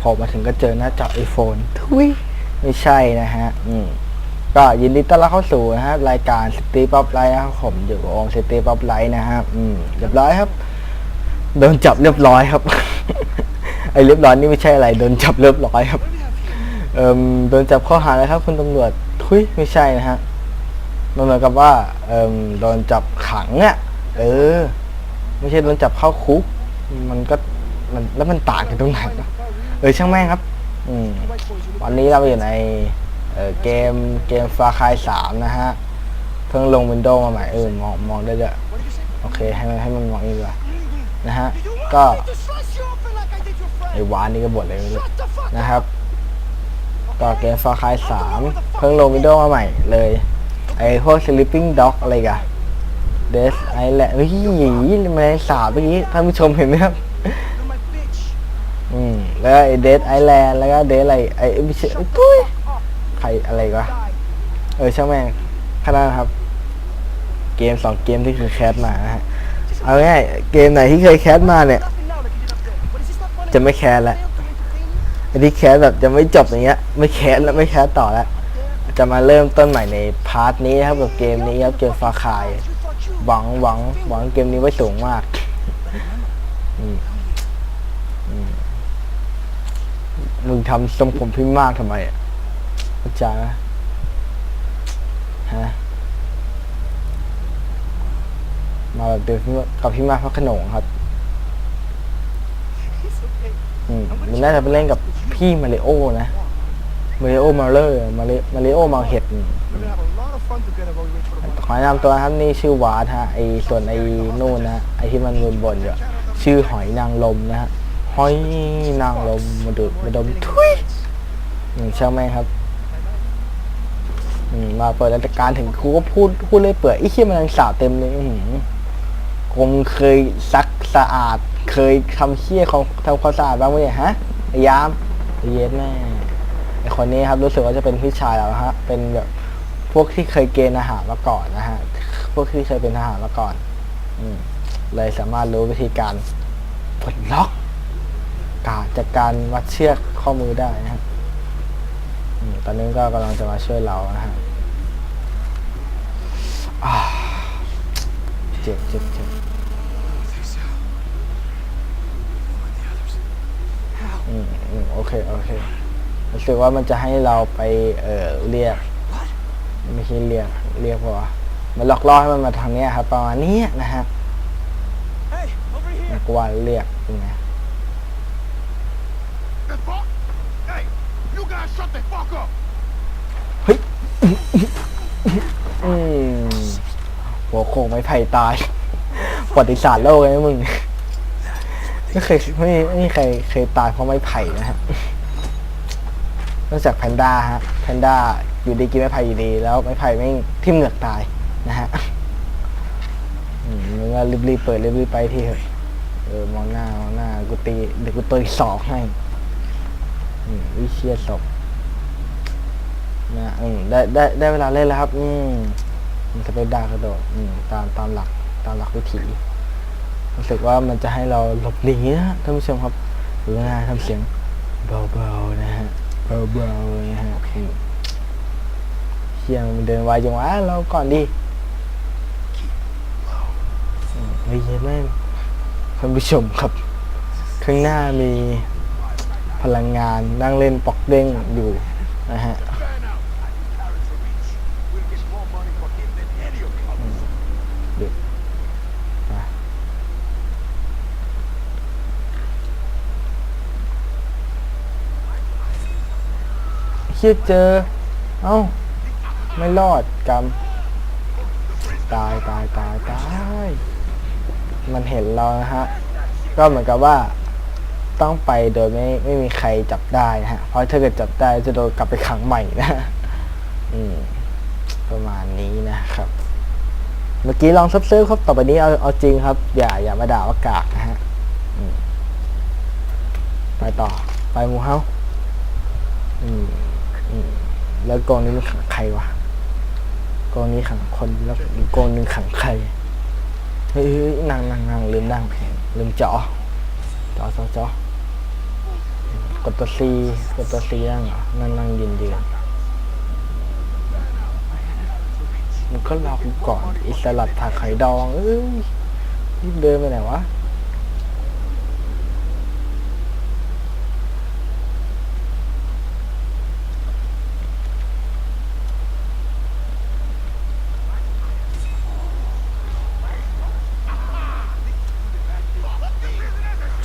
พอมาถึงก็เจอหน้าจอ iPhone ทุยไม่ใช่นะฮะ อืมก็ยินดีต้อนรับเข้าสู่นะฮะรายการ City Pop Light นะครับผมอยู่กับโอม City Pop Light นะฮะอืมเรียบร้อยครับโดนจับเรียบร้อยครับ ไอ้เรียบร้อยนี่ไม่ใช่อะไรโดนจับเรียบร้อยครับเอ่มโดนจับข้อหาอะไรครับคุณตำรวจทุยไม่ใช่นะฮะมันเหมือนกับว่าเอ่มโดนจับขังอะเออ ไม่ใช่โดนจับเข้าคุก มันก็มันแล้วมันต่างกันตรงไหนวะ เออช่างแม่งครับ อืมวันนี้เราอยู่ในเอ่อเกมเกมฟาคายสามนะฮะ เพิ่งลงวินโดว์มาใหม่เออมองมองได้ด้วยโอเค ให้มันให้มันมองอีกว่านะฮะ ก็ไอ้วานนี่ก็บ่นเลยไม่รู้นะครับ ก็เกมฟาคายสามเพิ่งลงวินโดว์มาใหม่เลย ไอ้พวก sleeping dog อะไรกันเดสไอแหละเฮ้ยมันสาบเมื่อกี้ท่านผู้ชมเห็นไหมครับอืม แล้วไอ้เดสไอแลนด์แล้วก็เดสอะไรไอ้ไม่ใช่ไอ้ตุ้ยใครอะไรวะเออช่างแม่งขนาดนั้นครับ เกมสองเกมที่คือแคสมานะฮะเอาง่ายๆเกมไหนที่เคยแคสมาเนี่ย จะไม่แคสแล้วไอ้ที่แคสแบบจะไม่จบอย่างเงี้ย ไม่แคสแล้วไม่แคสต่อแล้วจะมาเริ่มต้นใหม่ในพาร์ทนี้ครับกับเกมนี้ครับเกมฟาคายหวังหวังหวังเกมนี้ไว้สูงมากอืมอืม มึงทำทรงผมพี่มากทำไมอะเข้าใจไหมฮะมาแบบเดินพี่กับพี่มากพระขนงครับ อืมมันน่าจะไปเล่นกับพี่มาริโอนะ มาริโอมาเลอร์มาริมาริโอมาเห็ดขอแนะนำตัวครับนี่ชื่อวาดฮะไอส่วนไอนู่นนะไอที่มันบนๆอยู่ชื่อหอยนางลมนะฮะ ห้อยนางลมมาดูมาดมทุยอืมใช่ไหมครับมาเปิดรายการถึงกูก็พูดพูดเลยเปื่อยไอ้เชี่ยมันยังสาบเต็มเลยอื้อหือผมเคยซักสะอาด เคยทำเชี่ยของทำความสะอาดบ้างไหมเนี่ยฮะไอ้ยามไอ้เย็ดแม่ไอคนนี้ครับรู้สึกว่าจะเป็นพี่ชายเราฮะ เป็นแบบพวกที่เคยเกณฑ์อาหารมาก่อนนะฮะ พวกที่เคยเป็นทหารมาก่อน อืมเลยสามารถรู้วิธีการปลดล็อก การจากการวัดเชือกข้อมือได้นะฮะอืมตอนนี้ก็กำลังจะมาช่วยเรานะฮะอ่าเจ็บเจ็บเจ็บอืมอืมโอเค โอเค รู้สึกว่ามันจะให้เราไป เอ่อ เรียก ไม่ใช่เรียก เรียกเพราะว่ามันหลอกล่อให้มันมาทางเนี้ยครับ ประมาณนี้นะฮะ Hey, over here. กว่าเรียกเป็นไง The fuck? Hey, you guys shut the fuck up. อืมหัวโขกไม้ไผ่ตายประวัติศาสตร์โลกเลยนะมึง ไม่เคยไม่ไม่มีใครเคยตายเพราะไม้ไผ่นะฮะนอกจากแพนด้าฮะ แพนด้าอยู่ดีกินไม้ไผ่อยู่ดี แล้วไม้ไผ่ไม่ทิ่มเหงือกตายนะฮะอืมมึงก็รีบๆเปิดรีบๆไปที่เถอะเออมองหน้ามองหน้ากูตีเดี๋ยวกูตีสองให้ อืมวิเชียศพนะอืมได้ได้ได้เวลาเล่นแล้วครับ อืมมันจะไปดากระโดด อืมตามตามหลักตามหลักวิถีรู้สึกว่ามันจะให้เราหลบหนีนะท่านผู้ชมครับหรือว่าทำเสียงเบาๆนะฮะเบาๆนะฮะอืมเฮียมันเดินไวจังวะเราก่อนดิอืมเฮ้ยแม่งท่านผู้ชมครับ ข้างหน้ามี พลังงานนั่งเล่นปอกเด้งอยู่นะฮะ Fan out. Parents are rich. We'll get more money for him than any of the others. คิดเจอ เอ้า ไม่รอดกรรมตายตายตายตาย มันเห็นเรานะฮะ ก็เหมือนกับว่า ต้องไปโดยไม่ไม่มีใครจับได้นะฮะ เพราะถ้าเกิดจับได้จะโดนกลับไปขังใหม่นะอืม ประมาณนี้นะครับ เมื่อกี้ลองซับเซิร์ฟครับ ต่อไปนี้เอาเอาจริงครับ อย่าอย่ามาด่าว่ากากนะฮะไปต่อ ไปมูเฮาอืมอืมแล้วกองนี้มันขังใครวะกองนี้ขังคนแล้วอีกกองหนึ่งขังใครเฮ้ยเฮ้ยนั่งนั่งนั่งลืมนั่งลืมจอจอจอจอ กดตัวซีกดตัวซีนั่งเหรอนั่งนั่งยืนยืนมันก็รอกูก่อนอิสลัดผักไข่ดองเอ้ยรีบเดินไปไหนวะ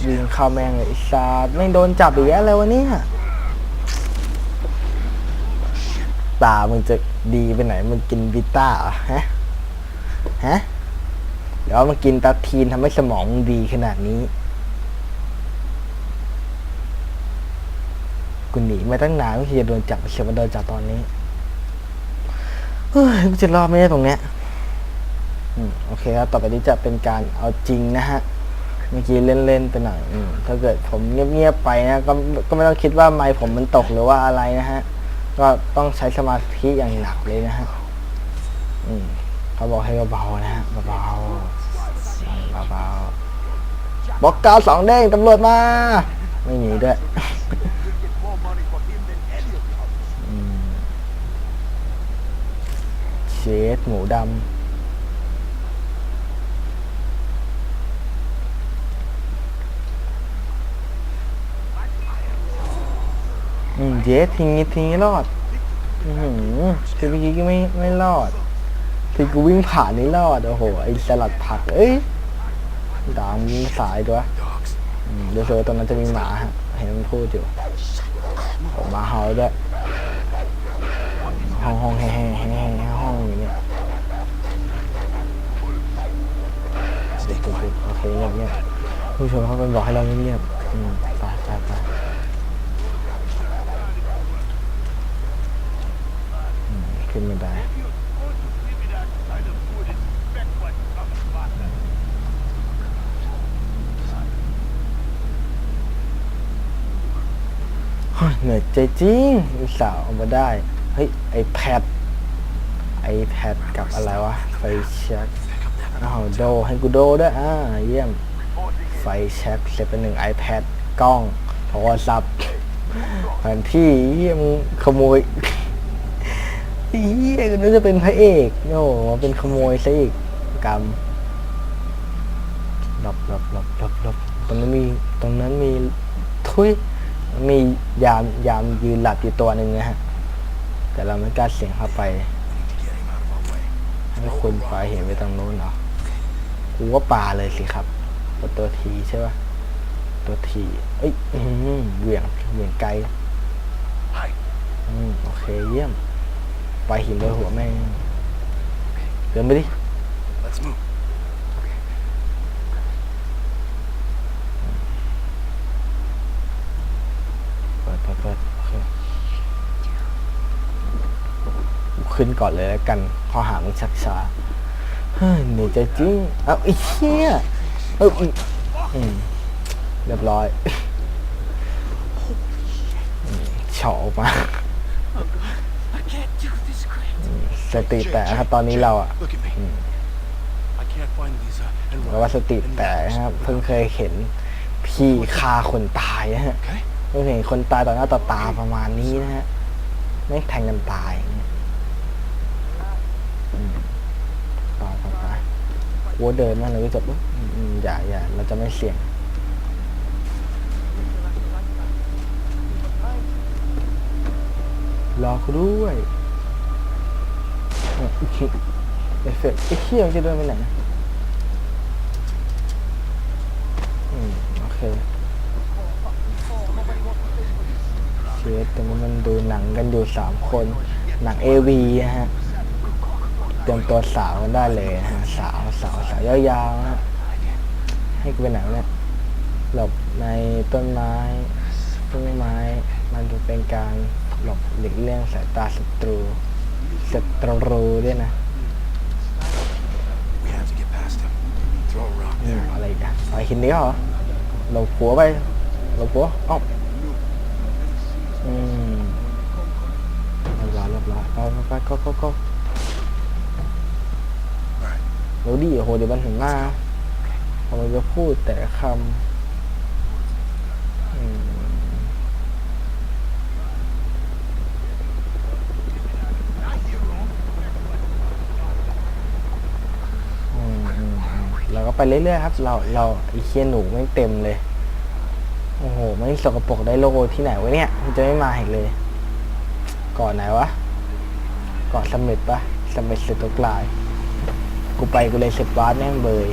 ยิงเข้าแม่งเลยไอ้ซาดไม่โดนจับอีกแล้วเลยวะเนี่ยตามึงจะดีไปไหนมึงกินวิต้าเหรอฮะฮะเดี๋ยวมากินตาทีนทำให้สมองมึงดีขนาดนี้กูหนีมาตั้งนานไม่คิดจะโดนจับเสียมาโดนจับตอนนี้เฮ้ยกูจะรอดไหมเนี่ยตรงเนี้ยอืมโอเคครับต่อไปนี้จะเป็นการเอาจริงนะฮะ เมื่อกี้เล่นๆไปหน่อยอมถ้าเกิดผมเงียบๆไปนะก็ก็ไม่ต้องคิดว่าไมค์ผมมันตกหรือว่าอะไรนะฮะ ก็ต้องใช้สมาธิอย่างหนักเลยนะฮะอืมเขาบอกให้เบาๆนะฮะเบาๆเบาๆบอกกาวสองเด้งตำรวจมา ไม่มีด้วย We'll get more money for him than any of the others. อืมเชดหมูดำ อืมเจ๊ทีงี้ทีงี้รอด อือหือทีเมื่อกี้ก็ไม่ไม่รอดทีกูวิ่งผ่านนี่รอดโอ้โหไอสลัดผัก เอ้ยดามยิงสายตัวอืมเดี๋ยวเจอตอนนั้นจะมีหมาฮะเห็นมันพูดอยู่โอ้หมาเห่าด้วยห้องห้องแห่แห่แห่แห่ห้องอย่างเงี้ยเด็กๆโอเคเงียบเงียบผู้ชมเขาเป็นบอกให้เราเงียบๆอืมไปไปไปอืม ขึ้นไม่ได้เหนื่อยใจจริงอุตส่าห์เอามาได้ เฮ้ย ไอแพดไอแพดกับอะไรวะ ไฟแช็กอ้าวโดให้กูโดด้วย อ่า เยี่ยม ไฟแช็กเสร็จเป็นหนึ่ง iPad กล้อง โทรศัพท์แผนที่เยี่ยมขโมย เฮียกูนึกจะเป็นพระเอกโน่มาเป็นขโมยซะอีกกรรมหลบหลบหลบหลบหลบตรงนั้นมีตรงนั้นมีทุยมียามยามยืนหลับอยู่ตัวหนึ่งนะฮะ แต่เราไม่กล้าเสียงเข้าไปให้คุณปลาเห็นไปตรงโน้นเหรอกูว่าปลาเลยสิครับตัวตัวทีใช่ป่ะตัวทีเอ้ยหือเหวี่ยงเหวี่ยงไกลอืมโอเคเยี่ยม ปลาหินโดยหัวแม่งเดินไปดิ Let's move. เปิดเปิดเปิดโอเคกูขึ้นก่อนเลยแล้วกันข้อหามึงชักช้าเฮ้ยเหนื่อยใจจริงเอ้าไอ้เหี้ยเอออืมอืมเรียบร้อยอืมเฉาะออกมา สติแตกครับตอนนี้เราอะแปลว่าสติแตกครับเพิ่งเคยเห็นพี่ฆ่าคนตายนะฮะเพิ่งเห็นคนตายต่อหน้าต่อตาประมาณนี้นะฮะไม่แทงกันตายอย่างเงี้ยอืมไปไปไปกลัวเดินมาเลยจบอย่าอย่าเราจะไม่เสี่ยงรอกูด้วยอะอีกที เอฟเฟกต์ไอ้เขี้ยมนจะเดินไปไหนอืมโอเคเชฟตรงนี้มันดูหนังกันอยู่สามคน หนังเอวีนะฮะเตรียมตัวสาวกันได้เลยฮะสาวสาวสาวยาวๆฮะให้กูไปไหนเนี่ยหลบในต้นไม้ต้นไม้ มันจะเป็นการหลบหลีกเลี่ยงสายตาศัตรู ศัตรูด้วยนะ We have to get past him. Throw a rock อืม there. อะไรอีกันไปหินนี้เหรอหลบหัวไปหลบหัวเอ้าอืมเรียบร้อยเรียบร้อยไปไปไปก็ก็ก็ Alright. เดี๋ยวดิโอ้โหเดี๋ยวมันเห็นหน้าผมจะพูดแต่ละคำอืม ไปเรื่อยๆครับ เราเราไอเคียหนูไม่เต็มเลย โอ้โหไม่สกปรกได้โลโก้ที่ไหนวะเนี่ยมันจะไม่มาอีกเลย ก่อนไหนวะก่อนสมเม็ดปะสมเม็ดสุดตกลาย กูไปกูเลยเสร็จบาสแม่งเบย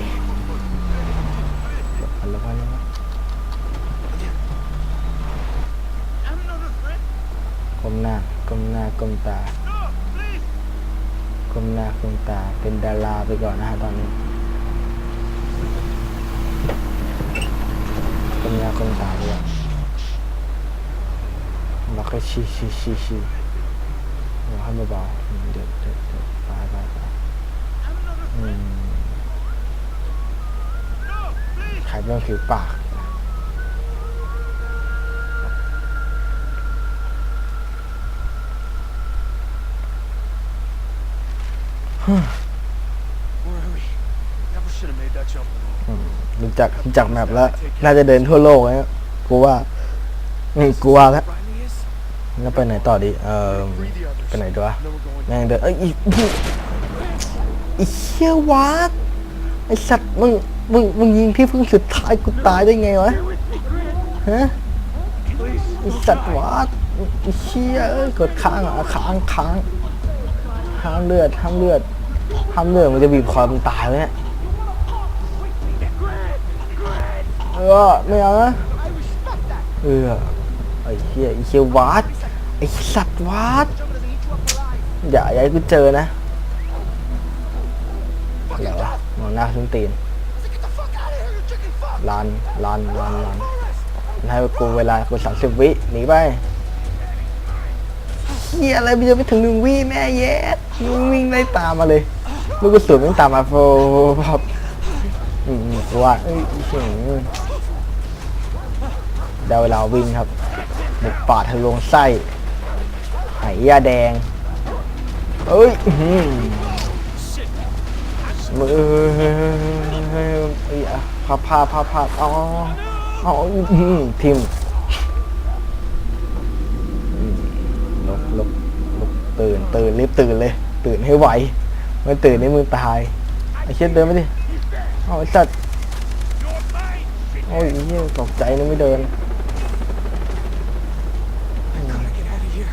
อันละวันนี้วะก้มหน้าก้มหน้าก้มตาก้มหน้าก้มตาเป็นดาราไปก่อนนะฮะตอนนี้ ก้มหน้าก้มตาไปก่อนแล้วก็ชี้ชี้ชี้ชี้เราให้เบาๆอืมเดี๋ยวเดี๋ยวเดี๋ยวไปไปไปอืม No, please. ใครเป็นผิวปาก Where อืมรู้จักรู้จักแมปแล้ว น่าจะเดินทั่วโลกแล้วกูว่าอืมกูว่าแล้วแล้วไปไหนต่อดี เออไปไหนดีวะแม่งเดินเอ้ยอีอีอีเชี่ยวัดไอสัตว์มึงมึงมึงยิงที่เพิ่งสุดท้ายกูตายได้ไงวะฮะไอสัตว์วัดไอเชี่ยเอ้ยกดค้างอะค้างค้างห้ามเลือดห้ามเลือดห้ามเลือดมันจะบีบคอมึงตายเลยเนี่ย ออไม่เอานะเออไอเชี่ยไอเชี่ยวัดไอสัตว์วัดอย่าอย่าให้กูเจอนะอะไรวะมองหน้าส้นตีน Get the fuck out of here, you chicken fuck. ลันลันลันลันให้กูเวลากูสามสิบวิหนีไปเฮียอะไรมันจะไปถึงหนึ่งวิแม่เย็ดมึงวิ่งไล่ตามมาเลยลูกกระสุนมันตามมาโฟบอืมอืมกูว่าเอ้ยอื้อหือ ได้เวลาวิ่งครับบุกป่าทะลวงไส้ไหยาแดงเอ้ยมือเอ้ยอะพับผ้าพับผ้าอ๋ออ๋อทิมลุกลุกลุกตื่นตื่นรีบตื่นเลย ตื่นให้ไวไม่ตื่นนี่มึงตายไอ้เช็ดเดินไปดิเอาไอ้สัตว์โอ้ยเหี้ยตกใจนะไม่เดิน Gotta get out of here.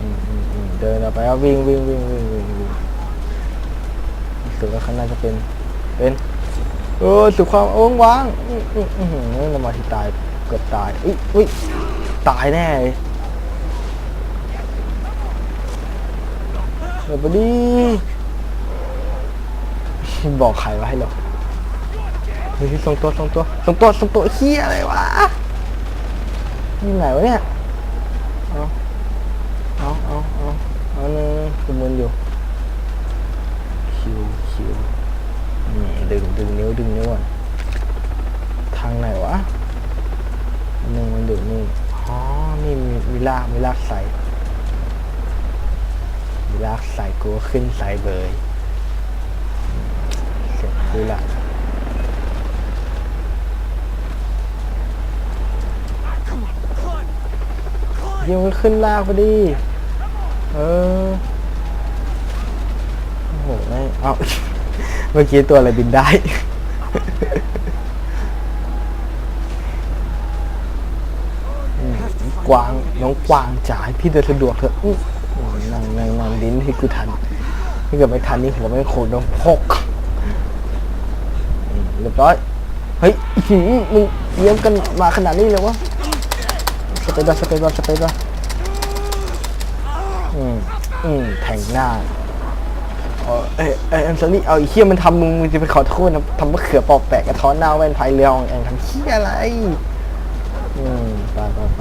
อืมอืมอืม เดินออกไปวิ่งวิ่งวิ่งวิ่งวิ่งวิ่งรู้สึกว่าข้างหน้าจะเป็น เป็นเออสุดความโอ้งว้างอื้ออืออือหือเรามาที่ตายเกือบตายอุ้ยอุ้ยตายแน่เลยเดี๋ยวไปดิบอกใครวะให้หรอเฮ้ยส่งตัวส่งตัวส่งตัวส่งตัวเฮียอะไรวะนี่ไหนวะเนี่ยเอาเอาเอาเอา อาหนึ่งกูมึนอยู่ คิวคิวนี่ดึงดึงนิ้วดึงนิ้วก่อนทางไหนวะอันหนึ่งมันอยู่นี่อ๋อนี่มีมีลากมีลากใส่มีลากใส่กูก็ขึ้นใส่เบยอืมเสร็จดูละ Come on, climb. ยังไม่ขึ้นลากพอดี เออโอ้โหไม่เอาเมื่อกี้ตัวอะไรบินได้ กวาง น้องกวางจ๋าให้พี่เดินสะดวกเถอะอื้นั่งนั่งนั่งดิ้นที่กูทันถ้าเกิดไม่ทันนี่หัวไม่โขดโดนพกอืมเรียบร้อย เฮ้ยหือมึงเยี่ยมกันมาขนาดนี้เลยวะสเปรย์บาสเปรย์บาสเปรย์บา อืมอืมแทงหน้าเออเอ้ยเอ้ยแอนโทนีเอาไอ้เหี้ยมันทำมึงมึงจะไปขอโทษนะทำมะเขือปอกแปะกระท้อนหน้าแว่นพายเรือของแองทำเหี้ยอะไร อืมไปไปไป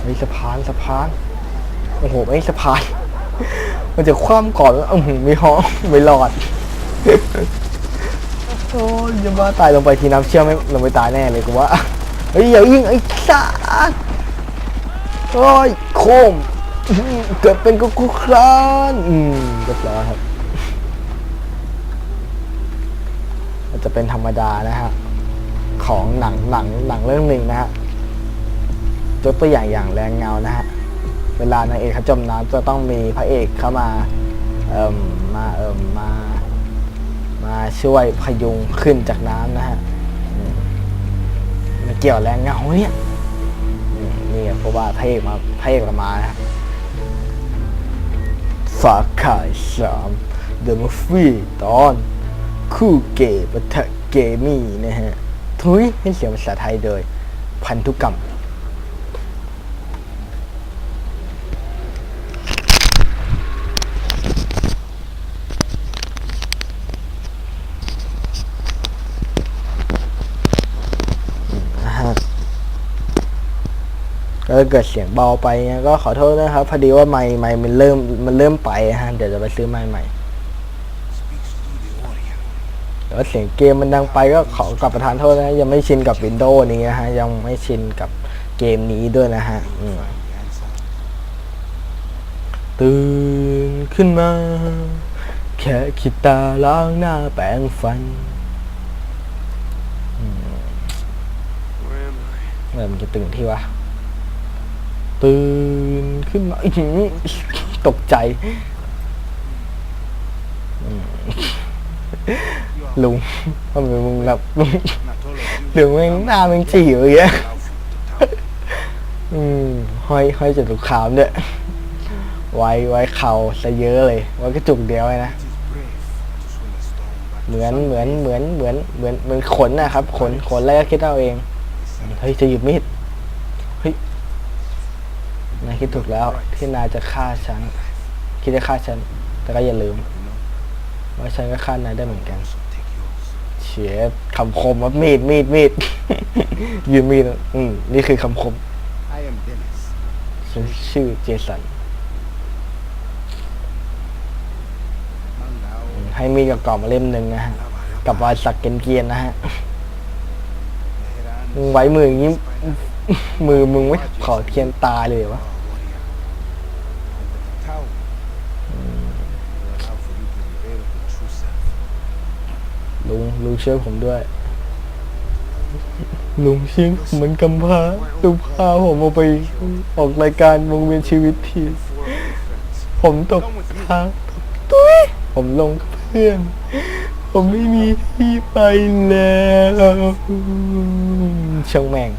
เฮ้ยสะพานสะพานโอ้โหไม่สะพาน มันจะคว่ำก่อนแล้วอือหือไม่ห้องไม่รอดโอ้ยจะบ้าตายลงไปทีน้ำเชื่อมไม่ลงไปตายแน่เลยกูว่าเฮ้ยอย่ายิงไอ้สัสโอ้ยโคมอื้อหือ เกิดเป็นกุ๊กครานอืมเรียบร้อยครับมันจะเป็นธรรมดานะฮะ ของหนังหนังหนังเรื่องหนึ่งนะฮะยกตัวอย่างอย่างแรงเงานะฮะ เวลานางเอกเขาจมน้ำจะต้องมีพระเอกเข้ามาเอ่มมาเอ่มมา มาช่วยพยุงขึ้นจากน้ำนะฮะมไม่เกี่ยวแรงเงาเนี่ยนี่เพราะว่าพระเอกมาพระเอกมานะฮะ ฝากขายสามเดอะมูฟวี่ตอน คู่เกย์ปะทะเกมี่นะฮะ ทุยให้เสียงภาษาไทยโดย พันธุกรรม นะฮะ ก็ถ้าเกิดเสียงเบาไปเนี่ยก็ขอโทษนะครับ พอดีว่าไมค์ไมค์มันเริ่มมันเริ่มไปนะฮะเดี๋ยวจะไปซื้อไมค์ใหม่ Speaks to the audience. แต่ว่าเสียงเกมมันดังไปก็ขอกลับประทานโทษนะยังไม่ชินกับวินโดว์นี้นะฮะยังไม่ชินกับเกมนี้ด้วยนะฮะอืตื่นขึ้นมา แค่คิดตาล้างหน้าแปรงฟันเมื่อมันจะตื่นที่วะ ตื่นขึ้นมาอื้อหือตกใจอืมลุงทำไมมึงแบบลุง Not all of you. หรือมึงหน้ามึงจี๋วอย่างเงี้ย Out from the town. อืมห้อยห้อยจตุคามด้วยไว้ไว้เข่าซะเยอะเลยไว้กระจุกเดียวเลยนะ It is brave to swing a stone back เหมือนเหมือนเหมือนเหมือนเหมือนเหมือนขนนะครับ ขนขนแล้วก็คิดเอาเองเฮ้ยจะหยิบมีดเฮ้ย นายคิดถูกแล้วที่นายจะฆ่าฉัน คิดจะฆ่าฉัน แต่ก็อย่าลืม ว่าฉันก็ฆ่านายได้เหมือนกัน So take yours. เฉียคำคมว่ามีดมีดมีดยืนมีดอืมนี่คือคำคม I am Dennis. ฉันชื่อเจสัน Mangao. ให้มีดกับกล่องมาเล่มหนึ่งนะฮะกับรอยสักเกรียนๆนะฮะ Meheran. มึงไว้มืออย่างนี้ มือมึงไม่ขอเทียนตายเลยเหรอวะ Our warrior. And the town will allow for you to reveal your true self. ลุงลุงช่วยผมด้วย ลุงชื่อเหมือนกำพร้าลุงพาผมออกไปออกรายการวงเวียนชีวิตที Four of your friends. ผมตกทางตุ้ยผมลงกับเพื่อน ผมไม่มีที่ไปแล้วช่างแม่ง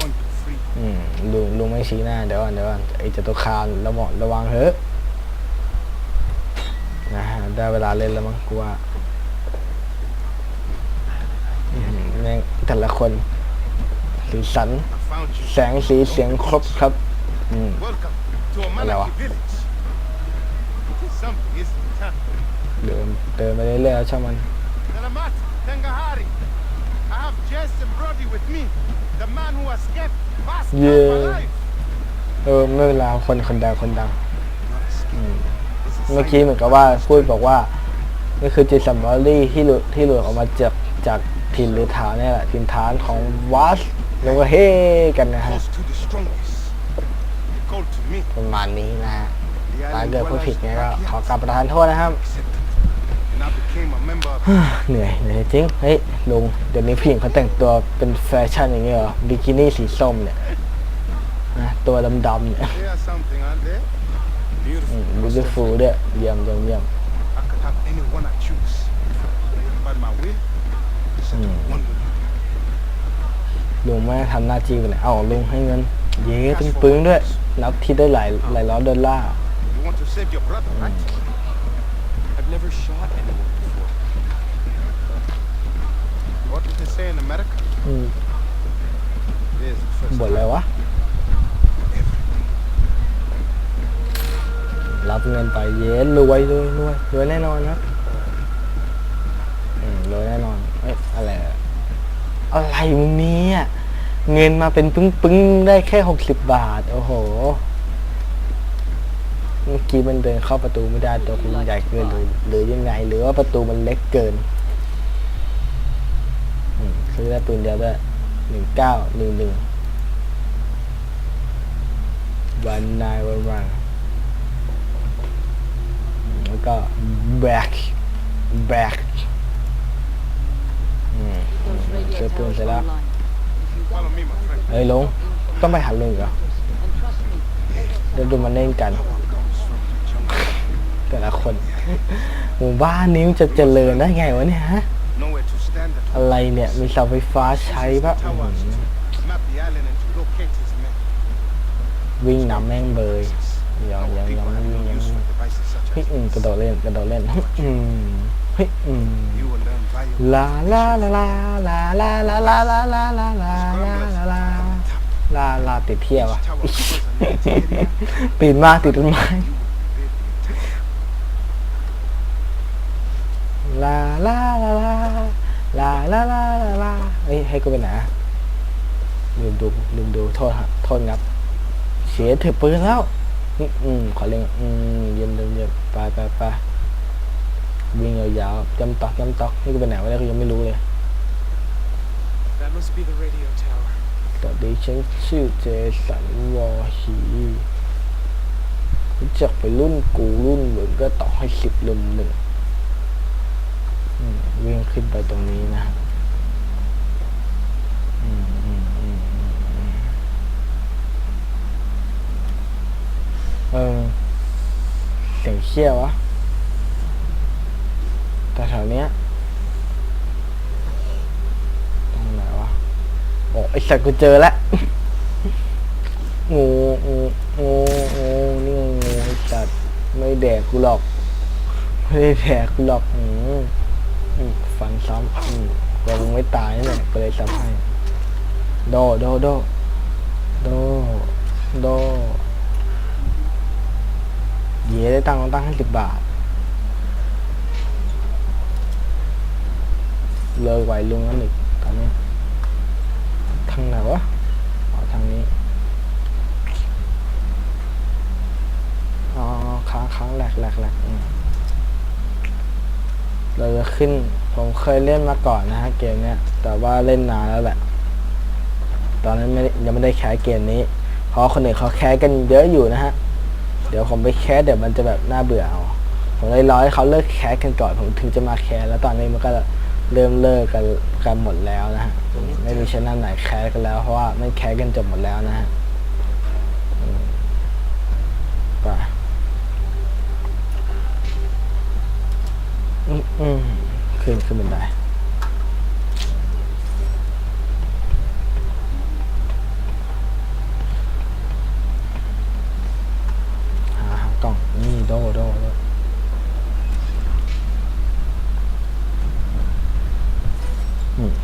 Going to free. อืม ลุงลุงไม่ชี้หน้าเดี๋ยวก่อนเดี๋ยวก่อนไอ้จตุคามระวังระวังเถอะนะฮะได้เวลาเล่นแล้วมั้งกูว่าแม่งแต่ละคนสีสัน แสงสีเสียงครบครับอืม Welcome to a Hello. Manaki village. It is something, isn't it? huh? เดินเดินไปเรื่อยๆแล้วช่างมัน I have Jess and Brody with me. The man who escaped fast Yeah. alive. เออไม่เป็นไรคนคนดังคนดัง Not escape. อืม This is เมื่อกี้เหมือนกับว่าพูดบอกว่านี่คือจิตสัมบอรี่ที่หลุดที่หลุดออกมาจากจากถิ่นหรือฐานนี่แหละถิ่นฐานของวัสแล้วก็เฮกันนะฮะ close to the strongest. They called to me. ประมาณนี้นะฮะ The ถ้า island เกิดพูด dwellers ผิดเนี่ยก็ back ขอ here กราบประทานโทษนะครับ เหนื่อยเหนื่อยจริง เฮ้ยลุงเดี๋ยวนี้ผู้หญิงเขาแต่งตัวเป็นแฟชั่นอย่างเงี้ยหรอบิกินี่สีส้มเนี่ยนะตัวดำๆเนี่ย Beautiful. บิวฟูด้วยเยี่ยมเยี่ยมเยี่ยมลุงไม่ทำหน้าที่ไปไหนเอาลุงให้เงิน เย้ตึงปึ้งด้วย นับที่ได้หลายหลายร้อยดอลลาร์ I've never shot anyone before. What did they say in America? อืม It is the first บ่นอะไร time วะรับเงินไปเย้รวยรวยรวยรวยแน่นอนครับอืมรวยแน่นอน เอ้ยอะไรอะอะไรมึงเนี่ยเงินมาเป็นปึ้งปึ้งๆได้แค่หกสิบบาท โอ้โห เมื่อกี้มันเดินเข้าประตูไม่ได้ตัวคุณใหญ่เกินหรือหรือยังไง หรือว่าประตูมันเล็กเกินอืมซื้อได้ปืนเดียวด้วยหนึ่งเก้าหนึ่งหนึ่งวันนายวันวันแล้วก็ back back อืม Those radio Kaya po towers sila. online. If you want Follow me, my friend. เฮ้ยลง ต้องไปหาลุงเหรอเดี๋ยวดูมันเล่นกัน แต่ละคน หมู่บ้านนี้มันจะเจริญได้ไงวะเนี่ยฮะ Nowhere to stand at อะไรเนี่ย มีเสาไฟฟ้าใช้ปะอื้อหือ Map the island and to locate his men. วิ่งนำแม่งเบยยัง Our ยังยัง people ไม่ have วิ่ง no ยัง use ไม่ for devices such เฮ้ย as อืมกระโดดเล่นกระโดดเล่นอืมเฮ้ยอืม you will learn valuable ลาลาลาลาลาลาลาลาลาลาลาลาลาลาลาลาลาติดเที่ยวะ Tower covers an empty area. ปีนมากติดต้นไม้ You will invade the entire ลาลาลาลา ลาลาลาลาลาเฮ้ยให้กูไปไหนอะลืมดูลืมดูโทษฮะโทษครับเสียถือปืนแล้วอืมอืมขอเล่นอืมเยี่ยมเยี่ยมเยี่ยมไปไปไปวิ่งยาวๆจำตอกจำตอกนี่กูไปไหนวะเนี่ยกูยังไม่รู้เลย That must be the radio tower. สวัสดีฉันชื่อเจสันวอฮีรู้จักไปรุ่นกูรุ่นมึงก็ต่อให้สิบลุมหนึ่งอืม วิ่งขึ้นไปตรงนี้นะอืมอืมอืมเออเสียงเขี้ยววะแต่แถวเนี้ยตรงไหนวะโอ้ไอสัตว์กูเจอแล้วงูงูงูงูนี่งูไอสัตว์ไม่แดกกูหรอก ไม่ได้แดกกูหรอกอืม ฟันซ้ำอืมกลัวมึงไม่ตายนี่แหละก็เลยซ้ำให้โดโดโดโดโดเย่ได้ตังค์ตั้งห้าสิบบาท เลยไหวลุงนั่นอีกตอนนี้ทางไหนวะอ๋อทางนี้อ๋อค้างค้างแหลกแหลกแหลกอืม เราจะขึ้น ผมเคยเล่นมาก่อนนะฮะเกมเนี้ย แต่ว่าเล่นนานแล้วแหละ ตอนนั้นไม่ยังไม่ได้แคสเกมนี้ เพราะคนอื่นเขาแคสกันเยอะอยู่นะฮะ เดี๋ยวผมไปแคสเดี๋ยวมันจะแบบน่าเบื่อเอาผมเลยรอให้เขาเลิกแคสกันก่อนผมถึงจะมาแคสแล้วตอนนี้มันก็เริ่มเลิกกันกันหมดแล้วนะฮะ ไม่มีชแนลไหนแคสกันแล้ว เพราะว่าไม่แคสกันจบหมดแล้วนะฮะไป อืมขึ้นขึ้นบันไดหาหากล่อง นี่โดโดโด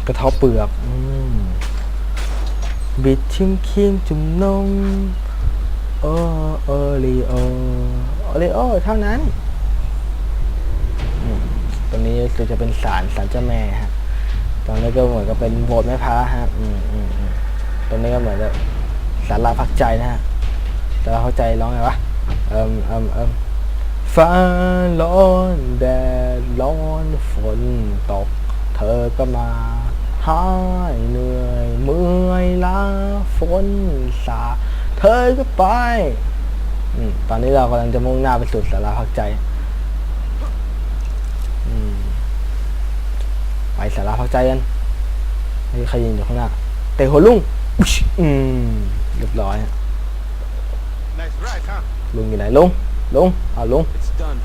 กระเทาะเปลือกบิดชิมเคียงจุ่มนมโอโอริโอโอริโอเท่านั้น ตรงนี้คือจะเป็นศาลศาลเจ้าแม่ฮะตรงนี้ก็เหมือนกับเป็นโบสถ์แม่พระฮะอืมอืมอืมตรงนี้ก็เหมือนกับศาลาพักใจนะฮะศาลาพักใจร้องไงวะเอิมเอิมเอิมฟ้าร้อนแดดร้อนฝนตก เธอก็มาหายเหนื่อยเมื่อยล้าฝนสา เธอก็ไปอืมตอนนี้เรากำลังจะมุ่งหน้าไปสู่สาราพักใจ อืม ไปสาราพักใจกันนี่ใครยืนอยู่ข้างหน้าเตะหัวลุงอุ๊ยอืมเรียบร้อยฮะ Nice ride, huh? ลุงอยู่ไหนลุงลุงเอาลุง It's done.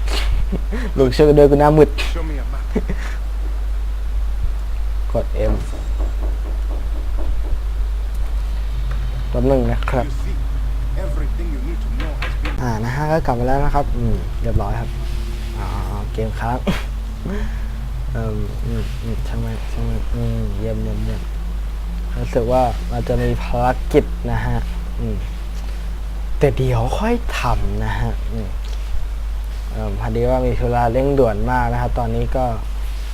ลุงช่วยกันด้วยกูหน้ามืด Show me a map. กด M แป๊บหนึงนะครับ You see, everything you need to know has been อ่านะฮะก็กลับมาแล้วนะครับ อืม เรียบร้อยครับ อ่า เกมค้าง เออืมอืมช่างไหมนช่างไหมนอืมเยี่ยมเยี่ยมเยี่ยมรู้สึกว่ามันจะมีภารกิจนะฮะ อืม แต่เดี๋ยวค่อยทำนะฮะ อืมเออพอดีว่ามีธุระเร่งด่วนมากนะครับ ตอนนี้ก็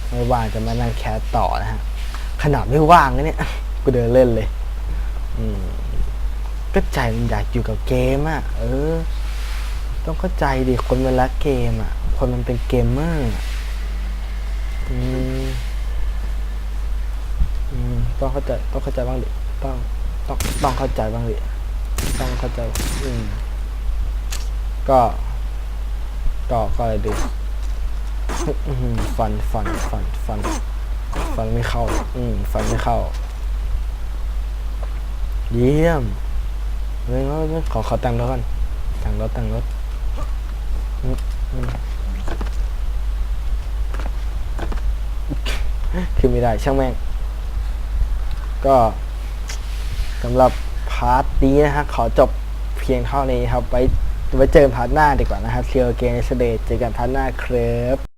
ไม่ว่างจะมานั่งแคสต่อนะฮะ ขนาดไม่ว่างนะเนี่ย กูเดินเล่นเลย อืม ก็ใจมันอยากอยู่กับเกมอะ เออ ต้องเข้าใจดิ คนมันรักเกมอะ คนมันเป็นเกมเมอร์ อืมอืมต้องเข้าใจต้องเข้าใจบ้างดิต้องต้องต้องเข้าใจบ้างดิต้องเข้าใจ อืมก็ก็ก็อะไรดีอื้อหือฟันฟันฟันฟันฟันไม่เข้า อืมฟันไม่เข้า เยี่ยมเฮ้ยขอขอแต่งรถก่อนแต่งรถแต่งรถอืม คือไม่ได้ช่างแม่ง ก็สำหรับพาร์ทนี้นะฮะขอจบเพียงเท่านี้ครับไว้ไว้เจอพาร์ทหน้าดีกว่านะครับเซียเกนเสเดเจอกันพาร์ทหน้าครับ